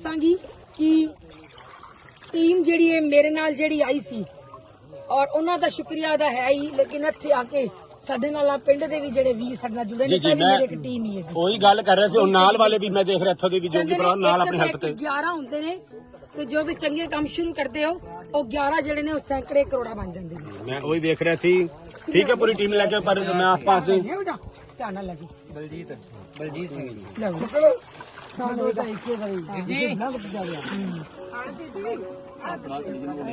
ਦੱਸਾਂਗੀ ਕਿ ਟੀਮ ਜਿਹੜੀ ਹੈ ਮੇਰੇ ਨਾਲ ਜਿਹੜੀ ਆਈ ਸੀ ਔਰ ਉਹਨਾਂ ਦਾ ਸ਼ੁਕਰੀਆ ਅਦਾ ਹੈ ਹੀ ਲੇਕਿਨ ਇੱਥੇ ਆ ਕੇ ਸਾਡੇ ਨਾਲ ਆ ਪਿੰਡ ਦੇ ਵੀ ਜਿਹੜੇ ਵੀਰ ਸਾਡੇ ਨਾਲ ਜੁੜੇ ਨੇ ਤਾਂ ਵੀ ਮੇਰੇ ਇੱਕ ਟੀਮ ਹੀ ਹੈ ਜੀ। ਉਹੀ ਗੱਲ ਕਰ ਰਿਹਾ ਸੀ ਉਹ ਨਾਲ ਵਾਲੇ ਵੀ ਮੈਂ ਦੇਖ ਰਿਹਾ ਇੱਥੋਂ ਦੇ ਵੀ ਜੋਗੀ ਭਰਾ ਨਾਲ ਆਪਣੀ ਹੈਲਪ ਤੇ। 11 ਹੁੰਦੇ ਨੇ ਤੇ ਜੋ ਵੀ ਚੰਗੇ ਕੰਮ ਸ਼ੁਰੂ ਕਰਦੇ ਹੋ ਉਹ 11 ਜਿਹੜੇ ਨੇ ਉਹ ਸੈਂਕੜੇ ਕਰੋੜਾ ਬਣ ਜਾਂਦੇ ਨੇ। ਮੈਂ ਉਹੀ ਦੇਖ ਰਿਹਾ ਸੀ। ਠੀਕ ਹੈ ਪੂਰੀ ਟੀਮ ਲੈ ਕੇ ਪਰ ਮੈਂ ਆਸ-ਪਾਸ ਦੇ ਇਹ ਧਿਆਨ ਨਾਲ ਲੈ ਜੀ। ਬਲਜੀਤ ਬਲਜੀਤ ਸਿੰਘ ਜੀ। ਲੈ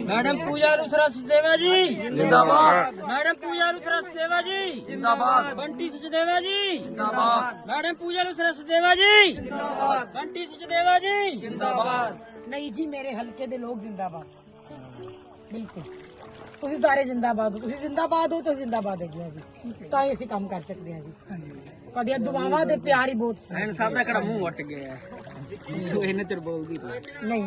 ਮੈਡਮ ਪੂਜਾ ਰੁਥਰਾ ਸਚਦੇਵਾ ਜੀ। ਜਿੰਦਾਬਾਦ। ਮੈਡਮ ਪੂਜਾ ਰੁਥਰਾ ਸਚਦੇਵਾ ਜੀ। ਜਿੰਦਾਬਾਦ। ਬੰਟੀ ਸਚਦੇਵਾ ਜੀ। ਜਿੰਦਾਬਾਦ। ਮੈਡਮ ਪੂਜਾ ਰੁਥਰਾ ਸਚਦੇਵਾ ਜੀ। ਜਿੰਦਾਬਾਦ। ਬੰਟੀ ਸਚਦੇਵਾ ਜੀ। ਜਿੰਦਾਬਾਦ। ਨਹੀਂ ਜੀ ਮੇਰੇ ਹਲਕੇ ਦੇ ਲੋਕ ਜ਼ਿੰਦਾਬਾਦ। ਬਿਲਕੁਲ। ਤੁਸੀਂ ਸਾਰੇ ਜ਼ਿੰਦਾਬਾਦ ਹੋ। ਤੁਸੀਂ ਜ਼ਿੰਦਾਬਾਦ ਹੋ ਤਾਂ ਜ਼ਿੰਦਾਬਾਦ ਹੈਗੇ ਆ ਜੀ। ਤਾਂ ਹੀ ਅਸੀਂ ਕੰਮ ਕਰ ਸਕਦੇ ਹਾਂ ਜੀ। ਤੁਹਾਡੀਆਂ ਦੁਆਵਾਂ ਦੇ ਪਿਆਰ ਹੀ ਬਹੁਤ ਹੈ। ਐਨ ਸਾਹਿਬ ਦਾ ਕਿਹੜਾ ਮੂੰਹ ਵੱਟ ਗਿਆ ਤੂੰ ਇਹਨੇ ਤੇਰ ਬੋਲਦੀ ਤੂੰ। ਨਹੀਂ।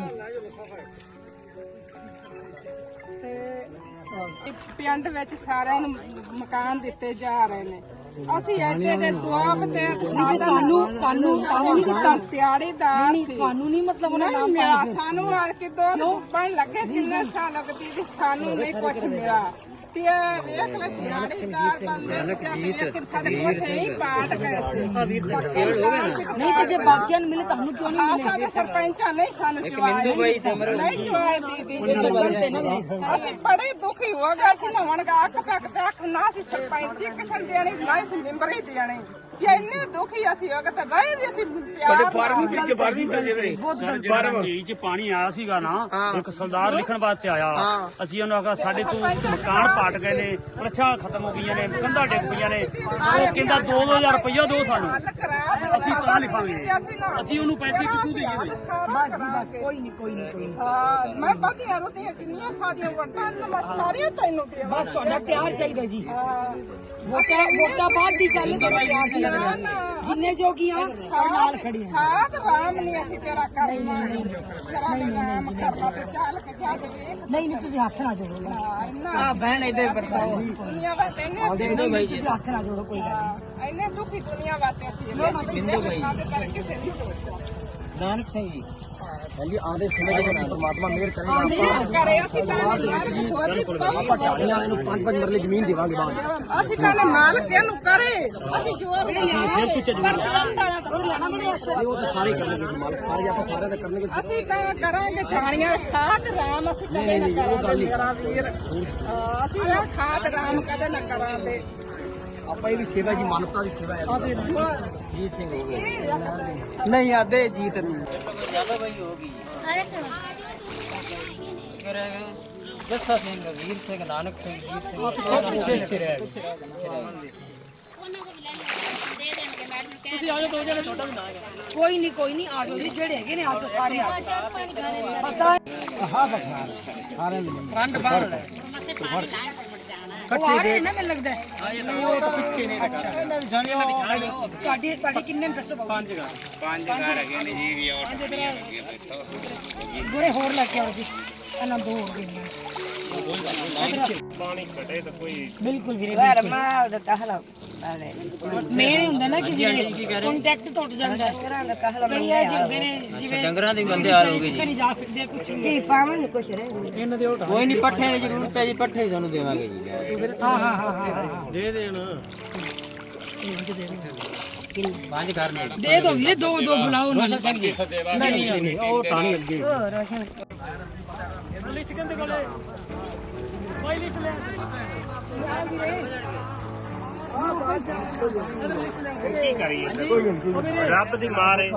ਪਿੰਡ ਵਿੱਚ ਸਾਰਿਆਂ ਨੂੰ ਮਕਾਨ ਦਿੱਤੇ ਜਾ ਰਹੇ ਨੇ। ਅਸੀਂ ਐਡੇ ਦੇ ਦੁਆਬ ਤੇ ਸਾਡਾ ਤੁਹਾਨੂੰ ਤੁਹਾਨੂੰ ਤੁਹਾਨੂੰ ਤਿਆੜੀਦਾਰ ਨਹੀਂ ਸੀ। ਤੁਹਾਨੂੰ ਨਹੀਂ ਮਤਲਬ ਉਹਨਾਂ ਨਾਮ ਸਾਨੂੰ ਆ ਕੇ ਦੋ ਡੁੱਬਣ ਲੱਗੇ ਕਿੰਨੇ ਸਾਲ ਹੋ ਗਏ ਜੀ ਸਾਨੂੰ ਨਹੀਂ ਕੁਝ ਮਿਲਿਆ। ਤੇ ਇਹ ਵੇਖ ਲੈ ਤਿਆੜੀਦਾਰ ਬੰਦੇ ਜੀਤ ਸਾਡੇ ਕੋਠੇ ਹੀ ਪਾਟ ਗਏ ਸੀ ਨਹੀਂ ਤੇ ਜੇ ਬਾਕੀਆਂ ਨੂੰ ਮਿਲੇ ਤੁਹਾਨੂੰ ਕਿਉਂ ਨਹੀਂ ਮਿਲੇ? ਸਾਡੇ ਸਰਪੰਚਾਂ ਨਹੀਂ ਸਾਨੂੰ ਚਵਾਏ ਨਹੀਂ ਚਵਾਏ ਦੀਦੀ ਅਸੀਂ ਬੜੇ ਦੁਖੀ ਹੋ ਗਏ ਸੀ ਨਵਣ ਗਾ ਅੱਖ ਪੱਕ ਤੇ ਅੱਖ ਨਾ ਸੀ ਸਰਪੰਚ ਇੱਕ ਸੰਦਿਆਣੀ ਨਾ ਸੀ ਮੈਂਬਰ ਹੀ ਦੇਣੀ। ਕਿ ਇੰਨੇ ਦੁਖੀ ਅਸੀਂ ਤਾਂ ਰਹੇ ਵੀ ਅਸੀਂ ਪਿਆਰ ਫਾਰਮ ਪਿੱਛੇ ਬਾਰਵੀਂ ਪੈਸੇ ਨੇ। ਜਿਹੜਾ ਜੀ ਚ ਪਾਣੀ ਆਇਆ ਸੀਗਾ ਨਾ ਇੱਕ ਸਰਦਾਰ ਲਿਖਣ ਵਾਸਤੇ ਆਇਆ। ਅਸੀਂ ਉਹਨੂੰ ਆਖਿਆ ਸਾਡੇ ਤੋਂ ਮਕਾਨ ਪਾਟ ਗਏ ਨੇ ਪਰਛਾਂ ਖਤਮ ਹੋ ਗਈਆਂ ਨੇ ਕੰਧਾਂ ਡਿੱਗ ਪਈਆਂ ਨੇ। ਉਹ ਕਹਿੰਦਾ 2-2000 ਰੁਪਇਆ ਦਿਓ ਸਾਨੂੰ। ਅਸੀਂ ਤਾਂ ਲਿਖਾਂਗੇ। ਅਸੀਂ ਉਹਨੂੰ ਪੈਸੇ ਕਿੱਥੋਂ ਦੇਈਏ ਬਸ ਜੀ ਬਸ ਕੋਈ ਨਹੀਂ ਕੋਈ ਨਹੀਂ ਕੋਈ ਨਹੀਂ ਹਾਂ ਮੈਂ ਬਾਕੀਆਂ ਰੋਟੀਆਂ ਕਿੰਨੀਆਂ ਸਾਰੀਆਂ ਵਟਾਂ ਮੈਂ ਸਾਰੀਆਂ ਤੈਨੂੰ ਦੇ ਬਸ ਤੁਹਾਡਾ ਪਿਆਰ ਚਾਹੀਦਾ ਜੀ। ਵੋਟਾਂ ਵੋਟਾਂ ਬਾਅਦ ਦੀ ਗੱਲ ਤੁਹਾਡਾ ਪਿਆਰ ਚਾਹੀਦਾ ਜਿੰਨੇ ਜੋਗੀਆਂ ਨਾਲ ਖੜੀ ਹਾਂ ਹਾਂ ਤੇ ਰਾਮ ਨਹੀਂ ਅਸੀਂ ਤੇਰਾ ਕਰ ਨਹੀਂ ਨਹੀਂ ਨਹੀਂ ਨਹੀਂ। ਤੇ ਚੱਲ ਕੇ ਜਾ ਕੇ ਵੇਖ। ਨਹੀਂ ਨਹੀਂ ਤੁਸੀਂ ਹੱਥ ਨਾ ਜੋੜੋ ਆ ਬਹਿਣ ਇਹਦੇ ਬਰਤਾਓ। ਦੁਨੀਆ ਵਾਸਤੇ ਇੰਨੇ ਤੁਸੀਂ ਹੱਥ ਨਾ ਜੋੜੋ ਕੋਈ ਗੱਲ ਨਹੀਂ। ਇੰਨੇ ਦੁਖੀ ਦੁਨੀਆ ਵਾਸਤੇ ਅਸੀਂ ਬਿੰਦੂ ਗਈ ਕਿਸੇ ਦੀ ਨਾਨਕ ਸਿੰਘ ਜੀ ਹਾਂਜੀ ਆਉਂਦੇ ਸਮੇਂ ਦੇ ਵਿੱਚ ਪ੍ਰਮਾਤਮਾ ਮਿਹਰ ਕਰੇਗਾ ਕਰੇ ਅਸੀਂ ਤਾਂ ਆਪਾਂ ਢਾਣੀਆਂ ਇਹਨੂੰ ਪੰਜ ਪੰਜ ਮਰਲੇ ਜ਼ਮੀਨ ਦੇਵਾਂਗੇ ਬਾਅਦ ਅਸੀਂ ਤਾਂ ਮਾਲਕ ਇਹਨੂੰ ਕਰੇ। ਅਸੀਂ ਜੋ ਵੀ ਇਹ ਉਹ ਤਾਂ ਸਾਰੇ ਕਰਨਗੇ ਮਾਲਕ। ਸਾਰੇ ਆਪਾਂ ਸਾਰਿਆਂ ਦਾ ਕਰਨਗੇ। ਅਸੀਂ ਤਾਂ ਕਰਾਂਗੇ ਠਾਣੀਆਂ ਖਾਤ ਰਾਮ ਅਸੀਂ ਕਦੇ ਨਾ ਕਰਾਂਗੇ। ਮੇਰਾ ਵੀਰ ਅਸੀਂ ਖਾਤ ਰਾਮ ਕਦੇ ਨਾ ਕਰਾਂਗੇ। ਆਪਾਂ ਇਹ ਵੀ ਸੇਵਾ ਜੀ ਮਾਨਵਤਾ ਦੀ ਸੇਵਾ ਹੈ। ਜੀਤ ਸਿੰਘ ਹੋ ਗਏ। ਨਹੀਂ ਆਦੇ ਜੀਤ। ਨੂੰ ਜ਼ਿਆਦਾ ਬਈ ਹੋ ਗਈ ਜੱਸਾ ਸਿੰਘ ਵੀਰ ਸਿੰਘ ਨਾਨਕ ਸਿੰਘ ਜੀਤ ਸਿੰਘ। ਪਿੱਛੇ ਪਿੱਛੇ। ਰਹਿ ਕੋਈ ਨਹੀਂ ਕੋਈ ਨਹੀਂ ਆ ਜਾਓ ਜੀ ਜਿਹੜੇ ਹੈਗੇ ਨੇ ਆ ਜਾਓ ਸਾਰੇ ਆ ਜਾਓ। ਬਸ ਆ। ਰੰਡ ਬਾਹਰ। ਲੈ ਉਹ ਆ ਰਹੇ ਨੇ ਨਾ ਮੈਨੂੰ ਲੱਗਦਾ। ਹੈ। ਉਹ ਤਾਂ ਪਿੱਛੇ ਨੇ। ਅੱਛਾ। ਜਾਨੀ ਉਹਨਾਂ ਦੀ ਖਾਣੀ ਤੁਹਾਡੀ ਤੁਹਾਡੀ ਕਿੰਨੇ ਨੇ ਦੱਸੋ ਬਾਬੂ ਪੰਜ ਘਰ। ਪੰਜ ਘਰ ਹੈਗੇ ਨੇ ਜੀ ਵੀ ਆਟੋੜੀਆਂ ਗੁਰੇ ਹੋਰ ਲੈ ਕੇ ਆਓ ਜੀ। ਇਹਨਾਂ ਦੋ ਹੋਰ ਦੇਣੀਆਂ ਪਾਣੀ ਘਟੇ ਤਾਂ ਕੋਈ ਬਿਲਕੁਲ ਵੀਰੇ ਮੇਰੇ ਹੁੰਦਾ ਨਾ ਕਿ ਵੀਰੇ ਕੰਟੈਕਟ ਟੁੱਟ ਜਾਂਦਾ ਹੈ। ਕਈ ਇਹ ਜਿਉਂਦੇ ਨੇ ਜਿਵੇਂ ਡੰਗਰਾਂ ਦੀ ਬੰਦੇ ਹਾਲ ਹੋ ਗਏ ਜੀ। ਨਹੀਂ ਜਾ ਸਕਦੇ ਕੁਝ ਨਹੀਂ। ਕੋਈ ਨਹੀਂ ਪੱਠੇ ਦੀ ਜ਼ਰੂਰਤ ਹੈ ਜੀ ਪੱਠੇ ਸਾਨੂੰ ਦੇਵਾਂਗੇ ਜੀ। ਹਾਂ ਹਾਂ ਹਾਂ ਦੇ ਦੇਣ। ਪੰਜ ਘਰ ਨੇ। ਦੇ ਦੋ ਵੀਰੇ ਦੋ ਦੋ ਬੁਲਾਓ ਨੂੰ। ਨਹੀਂ ਨਹੀਂ ਟਾਣੀ ਅੱਗੇ ਕੀ ਕਰੀਏ ਰੱਬ ਦੀ ਮਾਰ ਹੈ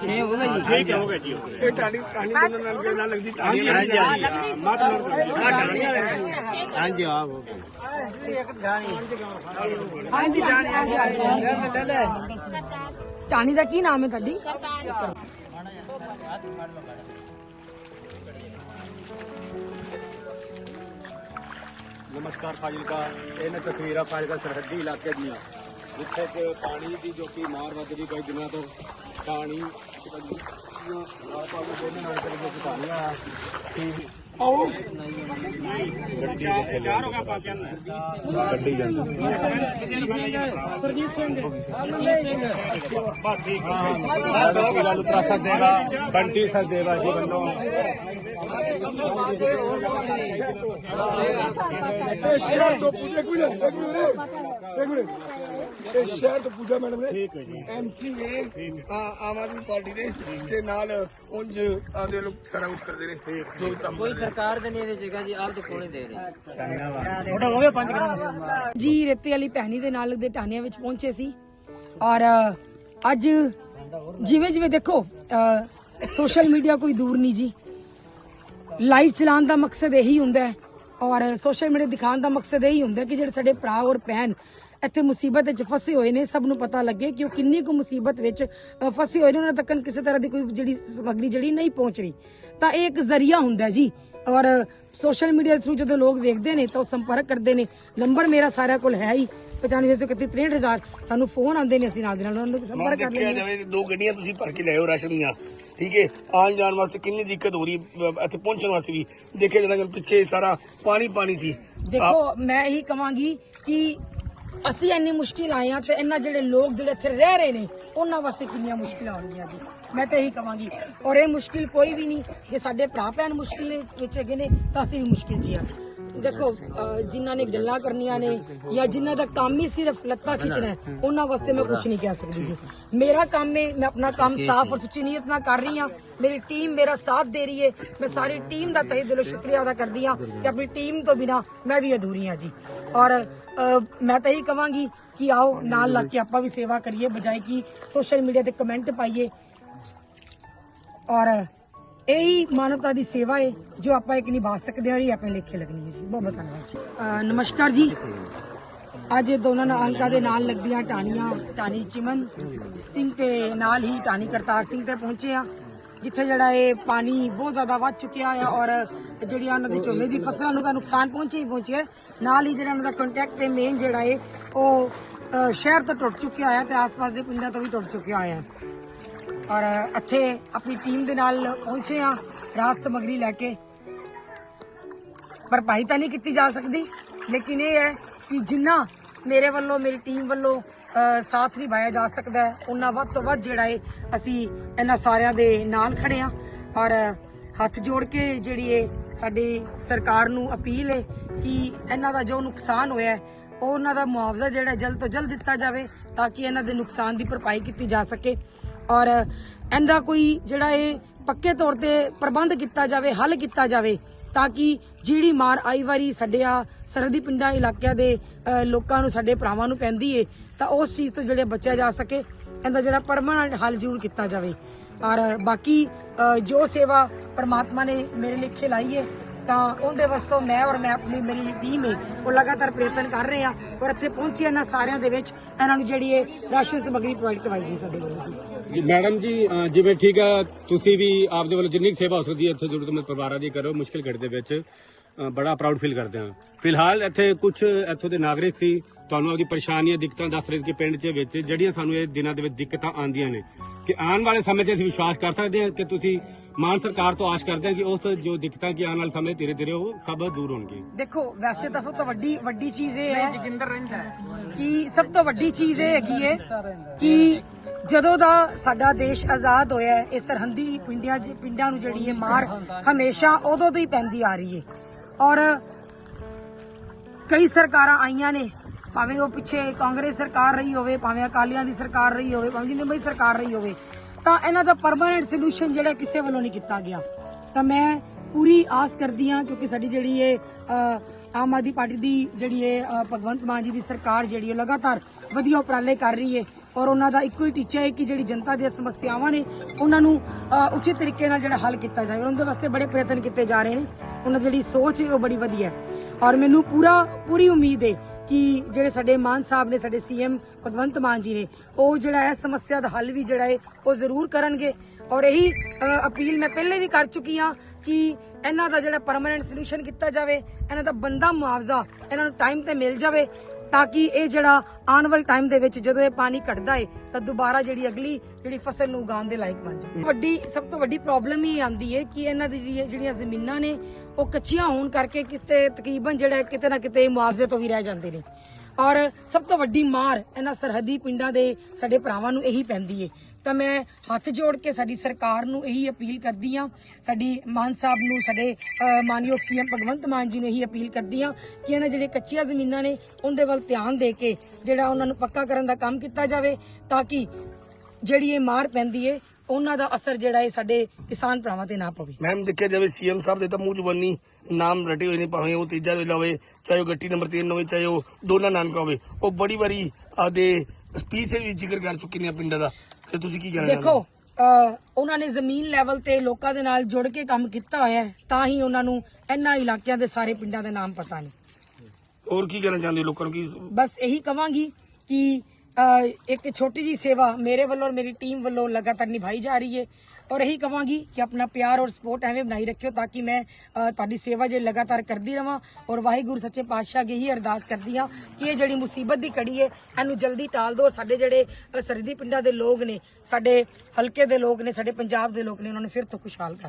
ਛੇ ਹੋ ਗਏ ਜੀ ਠੀਕ ਹੋ ਗਿਆ ਜੀ ਇਹ ਟਾਣੀ ਟਾਣੀ ਨਾਲ ਨਾਲ ਲੱਗਦੀ ਟਾਣੀ ਹਾਂਜੀ ਹਾਂਜੀ ਮਾਤ ਹਾਂਜੀ ਆ ਹੋ ਟਾਣੀ ਦਾ ਕੀ ਨਾਮ ਹੈ ਤੁਹਾਡੀ ਨਮਸਕਾਰ ਫਾਜ਼ਿਲਕਾ। ਇਹਨਾਂ ਤਸਵੀਰਾਂ ਫਾਜ਼ਿਲਕਾ ਸਰਹੱਦੀ ਇਲਾਕੇ ਦੀਆਂ, ਜਿੱਥੇ ਕਿ ਪਾਣੀ ਦੀ ਜੋ ਕਿ ਮਾਰ ਵੱਧ ਵੱਜਦੀ ਕਈ ਦਿਨਾਂ ਤੋਂ, ਪਾਣੀ ਆਪਾਂ ਨੂੰ ਦੋਨੇ ਨਾਲ ਦੇ ਪਾਣੀ ਆ। ਆਓ। ਪੂਜਾ ਨੂੰ ਤਰਾ ਦੇਗਾ ਬੰਟੀ ਸਰਦੇਵਾ ਜੀ ਵੱਲੋਂ। ਇਹ ਸ਼ਹਿਰ ਤੋਂ ਪੂਜਾ ਕੋਈ ਨਹੀਂ ਇੱਕ ਮਿੰਟ। ਸ਼ਹਿਰ ਤੋਂ ਪੂਜਾ ਮੈਡਮ ਨੇ ਠੀਕ ਹੈ ਜੀ। ਐਮਸੀਏ ਆਮ ਆਦਮੀ ਪਾਰਟੀ ਦੇ ਤੇ ਨਾਲ ਉਂਝ ਆਦੇ ਲੋਕ ਸਾਰਾ ਕੁਝ ਕਰਦੇ ਨੇ। ਜੋ ਕੰਮ ਕੋਈ ਸਰਕਾਰ ਦੇ ਨਹੀਂ ਇਹਦੇ ਜਗ੍ਹਾ ਜੀ ਆਪ ਦੇ ਕੋਲੇ ਦੇ ਰਹੇ। ਜੀ ਰੇਤੇ ਵਾਲੀ ਭੈਣੀ ਦੇ ਨਾਲ ਦੇ ਟਾਣਿਆਂ ਵਿੱਚ ਪਹੁੰਚੇ ਸੀ। ਔਰ ਅੱਜ ਜਿਵੇਂ ਜਿਵੇਂ ਦੇਖੋ ਸੋਸ਼ਲ ਮੀਡੀਆ ਕੋਈ ਦੂਰ ਨਹੀਂ ਜੀ। ਲਾਈਵ ਚਲਾਉਣ ਦਾ ਮਕਸਦ ਇਹੀ ਹੁੰਦਾ ਹੈ। ਔਰ ਸੋਸ਼ਲ ਮੀਡੀਆ ਦਿਖਾਉਣ ਦਾ ਮਕਸਦ ਇਹੀ ਹੁੰਦਾ ਕਿ ਜਿਹੜੇ ਸਾਡੇ ਭਰਾ ਔਰ ਭੈਣ ਇੱਥੇ ਮੁਸੀਬਤ ਵਿੱਚ ਫਸੇ ਹੋਏ ਨੇ ਸਭ ਨੂੰ ਪਤਾ ਲੱਗੇ ਕਿ ਉਹ ਕਿੰਨੀ ਕੁ ਮੁਸੀਬਤ ਵਿੱਚ ਫਸੇ ਹੋਏ ਨੇ। ਉਹਨਾਂ ਤੱਕ ਕਿਸੇ ਤਰ੍ਹਾਂ ਦੀ ਕੋਈ ਜਿਹੜੀ ਸਮੱਗਰੀ ਜਿਹੜੀ ਨਹੀਂ ਪਹੁੰਚ ਰਹੀ। ਤਾਂ ਇਹ ਇੱਕ ਜ਼ਰੀਆ ਹੁੰਦਾ ਜੀ। ਔਰ ਸੋਸ਼ਲ ਮੀਡੀਆ ਦੇ ਥਰੂ ਜਦੋਂ ਲੋਕ ਵੇਖਦੇ ਨੇ ਤਾਂ ਉਹ ਸੰਪਰਕ ਕਰਦੇ ਨੇ। ਨੰਬਰ ਮੇਰਾ ਸਾਰਿਆਂ ਕੋਲ ਹੈ ਹੀ। 9561 ਸਾਨੂੰ ਫੋਨ ਆਉਂਦੇ ਨੇ ਅਸੀਂ ਨਾਲ ਦੇ ਨਾਲ ਉਹਨਾਂ ਨੂੰ ਸੰਪਰਕ ਕਰ ਲੈਂਦੇ। ਜਾਵੇ ਦੋ ਗੱਡੀਆਂ ਤੁਸੀਂ ਭਰ ਕੇ ਲਿਆਓ ਰਾਸ਼ਨ ਦੀਆਂ ਠੀਕ ਹੈ? ਆਉਣ ਜਾਣ ਵਾਸਤੇ ਕਿੰਨੀ ਦਿੱਕਤ ਹੋ ਰਹੀ ਇੱਥੇ ਪਹੁੰਚਣ ਵਾਸਤੇ ਵੀ। ਦੇਖਿਆ ਜਾਂਦਾ ਕਿ ਪਿੱਛੇ ਸਾਰਾ ਪਾਣੀ ਪਾਣੀ ਸੀ। ਦੇਖੋ ਮੈਂ ਇਹੀ ਕਵਾਂਗੀ ਕਿ ਅਸੀਂ ਇੰਨੀ ਮੁਸ਼ਕਿਲ ਆਏ ਆ ਤੇ ਇਹਨਾਂ ਜਿਹੜੇ ਲੋਕ ਜਿਹੜੇ ਇੱਥੇ ਰਹਿ ਰਹੇ ਨੇ, ਉਹਨਾਂ ਵਾਸਤੇ ਕਿੰਨੀਆਂ ਮੁਸ਼ਕਿਲਾਂ ਹੋਣਗੀਆਂ ਜੀ। ਮੈਂ ਤਾਂ ਇਹੀ ਕਹਾਂਗੀ ਔਰ ਇਹ ਮੁਸ਼ਕਿਲ ਕੋਈ ਵੀ ਨਹੀਂ, ਜੇ ਸਾਡੇ ਭਰਾ ਭੈਣ ਮੁਸ਼ਕਿਲ ਵਿੱਚ ਹੈਗੇ ਨੇ, ਤਾਂ ਅਸੀਂ ਵੀ ਮੁਸ਼ਕਿਲ 'ਚ ਹੀ ਆ। ਦੇਖੋ ਜਿਨ੍ਹਾਂ ਨੇ ਗੱਲਾਂ ਕਰਨੀਆਂ ਨੇ ਜਾਂ ਜਿਨ੍ਹਾਂ ਦਾ ਕੰਮ ਹੀ ਸਿਰਫ ਲੱਤਾਂ ਖਿੱਚਣਾ ਹੈ ਉਹਨਾਂ ਵਾਸਤੇ ਮੈਂ ਕੁਝ ਨਹੀਂ ਕਹਿ ਸਕਦੀ ਜੀ। ਮੇਰਾ ਕੰਮ ਹੈ ਮੈਂ ਆਪਣਾ ਕੰਮ ਸਾਫ਼ ਔਰ ਸੁੱਚੀ ਨੀਅਤ ਨਾਲ ਕਰ ਰਹੀ ਹਾਂ। ਮੇਰੀ ਟੀਮ ਮੇਰਾ ਸਾਥ ਦੇ ਰਹੀ ਹੈ। ਮੈਂ ਸਾਰੀ ਟੀਮ ਦਾ ਤਹਿ ਦਿਲੋਂ ਸ਼ੁਕਰੀਆ ਅਦਾ ਕਰਦੀ ਹਾਂ ਕਿ ਆਪਣੀ ਟੀਮ ਤੋਂ ਬਿਨਾ ਮੈਂ ਵੀ ਅਧੂਰੀ ਹਾਂ ਜੀ। ਔਰ ਮੈਂ ਤਾਂ ਇਹੀ ਕਵਾਂਗੀ ਕਿ ਆਓ ਨਾਲ ਲੱਗ ਕੇ ਆਪਾਂ ਵੀ ਸੇਵਾ ਕਰੀਏ ਬਜਾਏ ਕਿ ਸੋਸ਼ਲ ਮੀਡੀਆ ਤੇ ਕਮੈਂਟ ਪਾਈਏ। ਔਰ ਇਹੀ ਮਾਨਵਤਾ ਦੀ ਸੇਵਾ ਹੈ ਜੋ ਆਪਾਂ ਇੱਕ ਨਿਭਾ ਸਕਦੇ ਹਾਂ ਔਰ ਇਹ ਆਪਣੇ ਲੇਖੇ ਲੱਗਣੀ ਹੈ ਜੀ। ਬਹੁਤ ਬਹੁਤ ਧੰਨਵਾਦ ਜੀ। ਨਮਸਕਾਰ ਜੀ। ਅੱਜ ਇਹ ਦੋਨਾਂ ਨਾਲ ਅੰਕਾਂ ਦੇ ਨਾਲ ਲੱਗਦੀਆਂ ਟਾਣੀਆਂ ਟਾਣੀ ਚਿਮਨ ਸਿੰਘ ਤੇ ਨਾਲ ਹੀ ਟਾਣੀ ਕਰਤਾਰ ਸਿੰਘ ਤੇ ਪਹੁੰਚੇ ਆ ਜਿੱਥੇ ਜਿਹੜਾ ਇਹ ਪਾਣੀ ਬਹੁਤ ਜ਼ਿਆਦਾ ਵੱਧ ਚੁੱਕਿਆ ਆ ਔਰ ਜਿਹੜੀਆਂ ਉਹਨਾਂ ਦੇ ਝੋਨੇ ਦੀ ਫਸਲਾਂ ਨੂੰ ਤਾਂ ਨੁਕਸਾਨ ਪਹੁੰਚੇ ਹੀ ਪਹੁੰਚਿਆ ਨਾਲ ਹੀ ਜਿਹੜਾ ਉਹਨਾਂ ਦਾ ਕੰਟੈਕਟ ਹੈ ਮੇਨ ਜਿਹੜਾ ਹੈ ਉਹ ਸ਼ਹਿਰ ਤੋਂ ਟੁੱਟ ਚੁੱਕਿਆ ਆ ਤੇ ਆਸ-ਪਾਸ ਦੇ ਪਿੰਡਾਂ ਤੋਂ ਵੀ ਟੁੱਟ ਚੁੱਕਿਆ ਆ ਔਰ ਇੱਥੇ ਆਪਣੀ ਟੀਮ ਦੇ ਨਾਲ ਪਹੁੰਚੇ ਆ ਰਾਤ ਸਮਗਰੀ ਲੈ ਕੇ। ਭਰਪਾਈ ਤਾਂ ਨਹੀਂ ਕੀਤੀ ਜਾ ਸਕਦੀ। ਲੇਕਿਨ ਇਹ ਹੈ ਕਿ ਜਿੰਨਾ ਮੇਰੇ ਵੱਲੋਂ, ਮੇਰੀ ਟੀਮ ਵੱਲੋਂ ਸਾਥ ਨਿਭਾਇਆ ਜਾ ਸਕਦਾ ਹੈ ਉਹਨਾਂ ਵੱਧ ਤੋਂ ਵੱਧ ਜਿਹੜਾ ਹੈ ਅਸੀਂ ਇਹਨਾਂ ਸਾਰਿਆਂ ਦੇ ਨਾਲ ਖੜੇ ਆ ਔਰ ਹੱਥ ਜੋੜ ਕੇ ਜਿਹੜੀ ਇਹ ਸਾਡੀ ਸਰਕਾਰ ਨੂੰ ਅਪੀਲ ਏ ਕਿ ਇਹਨਾਂ ਦਾ ਜੋ ਨੁਕਸਾਨ ਹੋਇਆ ਉਹ ਉਹਨਾਂ ਦਾ ਮੁਆਵਜ਼ਾ ਜਿਹੜਾ ਜਲਦ ਤੋਂ ਜਲਦ ਦਿੱਤਾ ਜਾਵੇ, ਤਾਂ ਕਿ ਇਹਨਾਂ ਦੇ ਨੁਕਸਾਨ ਦੀ ਭਰਪਾਈ ਕੀਤੀ ਜਾ ਸਕੇ। ਔਰ ਇਹਦਾ ਕੋਈ ਜਿਹੜਾ ਇਹ ਪੱਕੇ ਤੌਰ ਤੇ ਪ੍ਰਬੰਧ ਕੀਤਾ ਜਾਵੇ, ਹੱਲ ਕੀਤਾ ਜਾਵੇ, ਤਾਂ ਕਿ ਜਿਹੜੀ ਮਾਰ ਆਈ ਵਾਰੀ ਸਾਡੇ ਆ ਸਰਹੱਦੀ ਪਿੰਡਾਂ ਇਲਾਕਿਆਂ ਦੇ ਲੋਕਾਂ ਨੂੰ, ਸਾਡੇ ਭਰਾਵਾਂ ਨੂੰ ਪੈਂਦੀ ਏ, ਤਾਂ ਉਸ ਚੀਜ਼ ਤੋਂ ਜਿਹੜੇ ਬਚਿਆ ਜਾ ਸਕੇ, ਇਹਦਾ ਜਿਹੜਾ ਪਰਮਾਨੈਂਟ ਹੱਲ ਜ਼ਰੂਰ ਕੀਤਾ ਜਾਵੇ। ਔਰ ਬਾਕੀ ਜੋ ਸੇਵਾ ਪਰਮਾਤਮਾ ਨੇ ਮੇਰੇ ਲਈ ਖਿਲਾਈ ਏ ਤਾਂ ਉਹਦੇ ਵਾਸਤੇ ਮੈਂ ਔਰ ਮੈਂ ਆਪਣੀ ਮੇਰੀ ਟੀਮ ਹੈ ਉਹ ਲਗਾਤਾਰ ਪ੍ਰਯਤਨ ਕਰ ਰਹੇ ਆ ਔਰ ਇੱਥੇ ਪਹੁੰਚੇ ਇਹਨਾਂ ਸਾਰਿਆਂ ਦੇ ਵਿੱਚ ਇਹਨਾਂ ਨੂੰ ਜਿਹੜੀ ਇਹ ਰਾਸ਼ਨ ਸਮੱਗਰੀ ਪ੍ਰੋਵਾਈਡ ਕਰਵਾਈ ਗਈ ਸਾਡੇ ਵੱਲੋਂ ਜੀ। ਜੀ ਮੈਡਮ ਜੀ ਅ, ਜਿਵੇਂ ਠੀਕ ਹੈ ਤੁਸੀਂ ਵੀ ਆਪਦੇ ਵੱਲੋਂ ਜਿੰਨੀ ਕੁ ਸੇਵਾ ਹੋ ਸਕਦੀ ਹੈ ਇੱਥੇ ਜ਼ਰੂਰਤਮੰਦ ਪਰਿਵਾਰਾਂ ਦੀ ਕਰੋ ਮੁਸ਼ਕਿਲ ਘੜੀ ਦੇ ਵਿੱਚ ਅ, ਬੜਾ ਪ੍ਰਾਊਡ ਫੀਲ ਕਰਦੇ ਹਾਂ। ਫਿਲਹਾਲ ਇੱਥੇ ਕੁਝ ਇੱਥੋਂ ਦੇ ਨਾਗਰਿਕ ਸੀ ਤੁਹਾਨੂੰ ਆਪਦੀ ਪਰੇਸ਼ਾਨੀਆਂ ਦਿੱਕਤਾਂ ਦੱਸ ਰਹੇ ਸੀ ਕਿ ਪਿੰਡ 'ਚ ਵਿੱਚ ਜਿਹੜੀਆਂ ਸਾਨੂੰ ਇਹ ਦਿਨਾਂ ਦੇ ਵਿੱਚ ਦਿੱਕਤਾਂ ਆਉਂਦੀਆਂ ਨੇ ਕਿ ਆਉਣ ਵਾਲੇ ਸਮੇਂ 'ਚ ਅਸੀਂ ਵਿਸ਼ਵਾਸ ਕਰ ਸਕਦੇ ਹਾਂ ਕਿ ਤੁਸੀਂ ਮਾਨ ਸਰਕਾਰ ਤੋਂ ਆਸ ਕਰਦੇ ਹਾਂ ਕਿ ਉਸ ਜੋ ਦਿੱਕਤਾਂ ਕਿ ਆਉਣ ਵਾਲੇ ਸਮੇਂ ਧੀਰੇ ਧੀਰੇ ਉਹ ਸਭ ਦੂਰ ਹੋਣਗੇ ਦੇਖੋ ਵੈਸੇ ਤਾਂ ਸਭ ਤੋਂ ਵੱਡੀ ਵੱਡੀ ਚੀਜ਼ ਇਹ ਹੈ ਕਿ ਸਭ ਤੋਂ ਵੱਡੀ ਚੀਜ਼ ਇਹ ਹੈਗੀ ਹੈ ਕਿ ਜਦੋਂ ਦਾ ਸਾਡਾ ਦੇਸ਼ ਆਜ਼ਾਦ ਹੋਇਆ ਹੈ ਇਹ ਸਰਹੰਦੀ ਪਿੰਡਾਂ ਪਿੰਡਾਂ ਨੂੰ ਜਿਹੜੀ ਹੈ ਮਾਰ ਹਮੇਸ਼ਾ ਉਦੋਂ ਤੋਂ ਹੀ ਪੈਂਦੀ ਆ ਰਹੀ ਹੈ। ਔਰ ਕਈ ਸਰਕਾਰਾਂ ਆਈਆਂ ਨੇ ਭਾਵੇਂ ਉਹ ਪਿੱਛੇ ਕਾਂਗਰਸ ਸਰਕਾਰ ਰਹੀ ਹੋਵੇ ਭਾਵੇਂ ਅਕਾਲੀਆਂ ਦੀ ਸਰਕਾਰ ਰਹੀ ਹੋਵੇ ਭਾਵੇਂ ਜਿੰਨੀ ਬਈ ਸਰਕਾਰ ਰਹੀ ਹੋਵੇ ਤਾਂ ਇਹਨਾਂ ਦਾ ਪਰਮਾਨੈਂਟ ਸੋਲੂਸ਼ਨ ਜਿਹੜਾ ਕਿਸੇ ਵੱਲੋਂ ਨਹੀਂ ਕੀਤਾ ਗਿਆ। ਤਾਂ ਮੈਂ ਪੂਰੀ ਆਸ ਕਰਦੀ ਹਾਂ, ਕਿਉਂਕਿ ਸਾਡੀ ਜਿਹੜੀ ਇਹ ਆਮ ਆਦਮੀ ਪਾਰਟੀ ਦੀ ਜਿਹੜੀ ਇਹ ਭਗਵੰਤ ਮਾਨ ਜੀ ਦੀ ਸਰਕਾਰ ਜਿਹੜੀ ਹੈ ਲਗਾਤਾਰ ਵਧੀਆ ਉਪਰਾਲੇ ਕਰ ਰਹੀ ਹੈ ਔਰ ਉਹਨਾਂ ਦਾ ਇੱਕੋ ਹੀ ਟੀਚਾ ਹੈ ਕਿ ਜਿਹੜੀ ਜਨਤਾ ਦੀਆਂ ਸਮੱਸਿਆਵਾਂ ਨੇ, ਉਹਨਾਂ ਨੂੰ ਉਚਿਤ ਤਰੀਕੇ ਨਾਲ ਜਿਹੜਾ ਹੱਲ ਕੀਤਾ ਜਾਵੇ। ਉਹਨਾਂ ਦੇ ਵਾਸਤੇ ਬੜੇ ਪ੍ਰਯਤਨ ਕੀਤੇ ਜਾ ਰਹੇ ਨੇ। ਉਹਨਾਂ ਦੀ ਜਿਹੜੀ ਸੋਚ ਹੈ, ਉਹ ਬੜੀ ਵਧੀਆ ਹੈ। ਔਰ ਮੈਨੂੰ ਪੂਰਾ, ਪੂਰੀ ਉਮੀਦ ਹੈ ਕਿ ਜਿਹੜੇ ਸਾਡੇ ਮਾਨ ਸਾਹਿਬ ਨੇ, ਸਾਡੇ ਸੀਐਮ ਭਗਵੰਤ ਮਾਨ ਜੀ ਨੇ, ਉਹ ਜਿਹੜਾ ਹੈ ਸਮੱਸਿਆ ਦਾ ਹੱਲ ਵੀ ਜਿਹੜਾ ਹੈ, ਉਹ ਜ਼ਰੂਰ ਕਰਨਗੇ। ਔਰ ਇਹੀ ਅਪੀਲ ਮੈਂ ਪਹਿਲੇ ਵੀ ਕਰ ਚੁੱਕੀ ਹਾਂ ਕਿ ਇਹਨਾਂ ਦਾ ਜਿਹੜਾ ਪਰਮਨੈਂਟ ਸੋਲੂਸ਼ਨ ਕੀਤਾ ਜਾਵੇ, ਇਹਨਾਂ ਦਾ ਬੰਦਾ ਮੁਆਵਜ਼ਾ ਇਹਨਾਂ ਨੂੰ ਟਾਈਮ ਤੇ ਮਿਲ ਜਾਵੇ, ਤਾਂ ਕਿ ਇਹ ਜਿਹੜਾ ਆਉਣ ਵਾਲੇ ਟਾਈਮ ਦੇ ਵਿੱਚ ਜਦੋਂ ਇਹ ਪਾਣੀ ਘਟਦਾ ਏ, ਤਾਂ ਦੁਬਾਰਾ ਜਿਹੜੀ ਅਗਲੀ ਜਿਹੜੀ ਫਸਲ ਨੂੰ ਉਗਾਉਣ ਦੇ ਲਾਇਕ ਬਣ ਜਾਵੇ। ਵੱਡੀ, ਸਭ ਤੋਂ ਵੱਡੀ ਪ੍ਰੋਬਲਮ ਹੀ ਆਂਦੀ ਹੈ ਕਿ ਇਹਨਾਂ ਦੀ ਜਿਹੜੀਆਂ ਜ਼ਮੀਨਾਂ ਨੇ, ਉਹ ਕੱਚੀਆਂ ਹੋਣ ਕਰਕੇ ਕਿਤੇ ਤਕਰੀਬਨ ਜਿਹੜਾ ਕਿਤੇ ਨਾ ਕਿਤੇ ਮੁਆਵਜ਼ੇ ਤੋਂ ਵੀ ਰਹਿ ਜਾਂਦੇ ਨੇ। ਔਰ ਸਭ ਤੋਂ ਵੱਡੀ ਮਾਰ ਇਹਨਾਂ ਸਰਹੱਦੀ ਪਿੰਡਾਂ ਦੇ ਸਾਡੇ ਭਰਾਵਾਂ ਨੂੰ ਇਹੀ ਪੈਂਦੀ ਏ। ਤਾਂ ਮੈਂ ਹੱਥ ਜੋੜ ਕੇ ਸਾਡੀ ਸਰਕਾਰ ਨੂੰ ਇਹੀ ਅਪੀਲ ਕਰਦੀ ਆ ਸਾਡੀ ਮਾਨ ਸਾਹਿਬ ਨੂੰ ਸਾਡੇ ਅ, ਮਾਨਯੋਗ ਸੀਐਮ ਭਗਵੰਤ ਮਾਨ ਜੀ ਨੂੰ ਇਹੀ ਅਪੀਲ ਕਰਦੀ ਆ ਕਿ ਇਹਨਾਂ ਜਿਹੜੀਆਂ ਕੱਚੀਆਂ ਜ਼ਮੀਨਾਂ ਨੇ ਉਹਦੇ ਵੱਲ ਧਿਆਨ ਦੇ ਕੇ ਜਿਹੜਾ ਉਹਨਾਂ ਨੂੰ ਪੱਕਾ ਕਰਨ ਦਾ ਕੰਮ ਕੀਤਾ ਜਾਵੇ ਤਾਂ ਕਿ ਜਿਹੜੀ ਇਹ ਮਾਰ ਪੈਂਦੀ ਏ ਉਹਨਾਂ ਦਾ ਅਸਰ ਜਿਹੜਾ ਹੈ ਸਾਡੇ ਕਿਸਾਨ ਭਰਾਵਾਂ ਤੇ ਨਾ ਪਵੇ। ਮੈਮ ਦੇਖਿਆ ਜਾਵੇ ਸੀਐਮ ਸਾਹਿਬ ਦੇ ਤਾਂ ਮੂੰਹ ਜ਼ੁਬਾਨੀ ਨਾਮ ਰਟੇ ਹੋਏ ਨੇ ਭਾਵੇਂ ਉਹ ਤੀਜਾ ਵੇਲਾ ਹੋਵੇ ਚਾਹੇ ਉਹ ਗੱਟੀ ਨੰਬਰ 3 ਹੋਵੇ ਚਾਹੇ ਉਹ ਦੋਨਾ ਨਾਨਕਾ ਹੋਵੇ ਉਹ ਬੜੀ ਵਾਰੀ ਆਦੇ ਸਪੀਚ ਦੇ ਵਿੱਚ ਜ਼ਿਕਰ ਕਰ ਚੁੱਕੇ ਨੇ ਪਿੰਡਾਂ ਦਾ। ਤੇ ਤੁਸੀਂ ਕੀ ਕਹਿਣਾ ਦੇਖੋ ਉਹਨਾਂ ਨੇ ਜ਼ਮੀਨ ਲੈਵਲ ਤੇ ਲੋਕਾਂ ਦੇ ਨਾਲ ਜੁੜ ਕੇ ਕੰਮ ਕੀਤਾ ਹੋਇਆ ਹੈ ਤਾਂ ਹੀ ਉਹਨਾਂ ਨੂੰ ਇਹਨਾਂ ਇਲਾਕਿਆਂ ਦੇ ਸਾਰੇ ਪਿੰਡਾਂ ਦੇ ਨਾਮ ਪਤਾ ਨੇ। ਹੋਰ ਕੀ ਕਹਿਣਾ ਚਾਹੁੰਦੇ ਲੋਕਾਂ ਨੂੰ? ਕੀ ਬਸ ਇਹੀ ਕਵਾਂਗੀ ਕਿ ਇੱਕ ਛੋਟੀ ਜੀ ਸੇਵਾ ਮੇਰੇ ਵੱਲੋਂ ਔਰ ਮੇਰੀ ਟੀਮ ਵੱਲੋਂ ਲਗਾਤਾਰ ਨਿਭਾਈ ਜਾ ਰਹੀ ਹੈ ਔਰ ਇਹੀ ਕਹਾਂਗੀ ਕਿ ਆਪਣਾ ਪਿਆਰ ਔਰ ਸਪੋਰਟ ਐਵੇਂ ਬਣਾਈ ਰੱਖਿਓ ਤਾਂ ਕਿ ਮੈਂ ਤੁਹਾਡੀ ਸੇਵਾ ਜੇ ਲਗਾਤਾਰ ਕਰਦੀ ਰਵਾਂ ਔਰ ਵਾਹਿਗੁਰੂ ਸੱਚੇ ਪਾਤਸ਼ਾਹ ਅੱਗੇ ਹੀ ਅਰਦਾਸ ਕਰਦੀ ਹਾਂ ਕਿ ਇਹ ਜਿਹੜੀ ਮੁਸੀਬਤ ਦੀ ਕੜੀ ਹੈ ਇਹਨੂੰ ਜਲਦੀ ਟਾਲ ਦਿਓ। ਸਾਡੇ ਜਿਹੜੇ ਅ, ਪਿੰਡਾਂ ਦੇ ਲੋਕ ਨੇ ਸਾਡੇ ਹਲਕੇ ਦੇ ਲੋਕ ਨੇ ਸਾਡੇ ਪੰਜਾਬ ਦੇ ਲੋਕ ਨੇ ਉਹਨਾਂ ਨੂੰ ਫਿਰ ਤੋਂ ਖੁਸ਼ਹਾਲ ਕਰ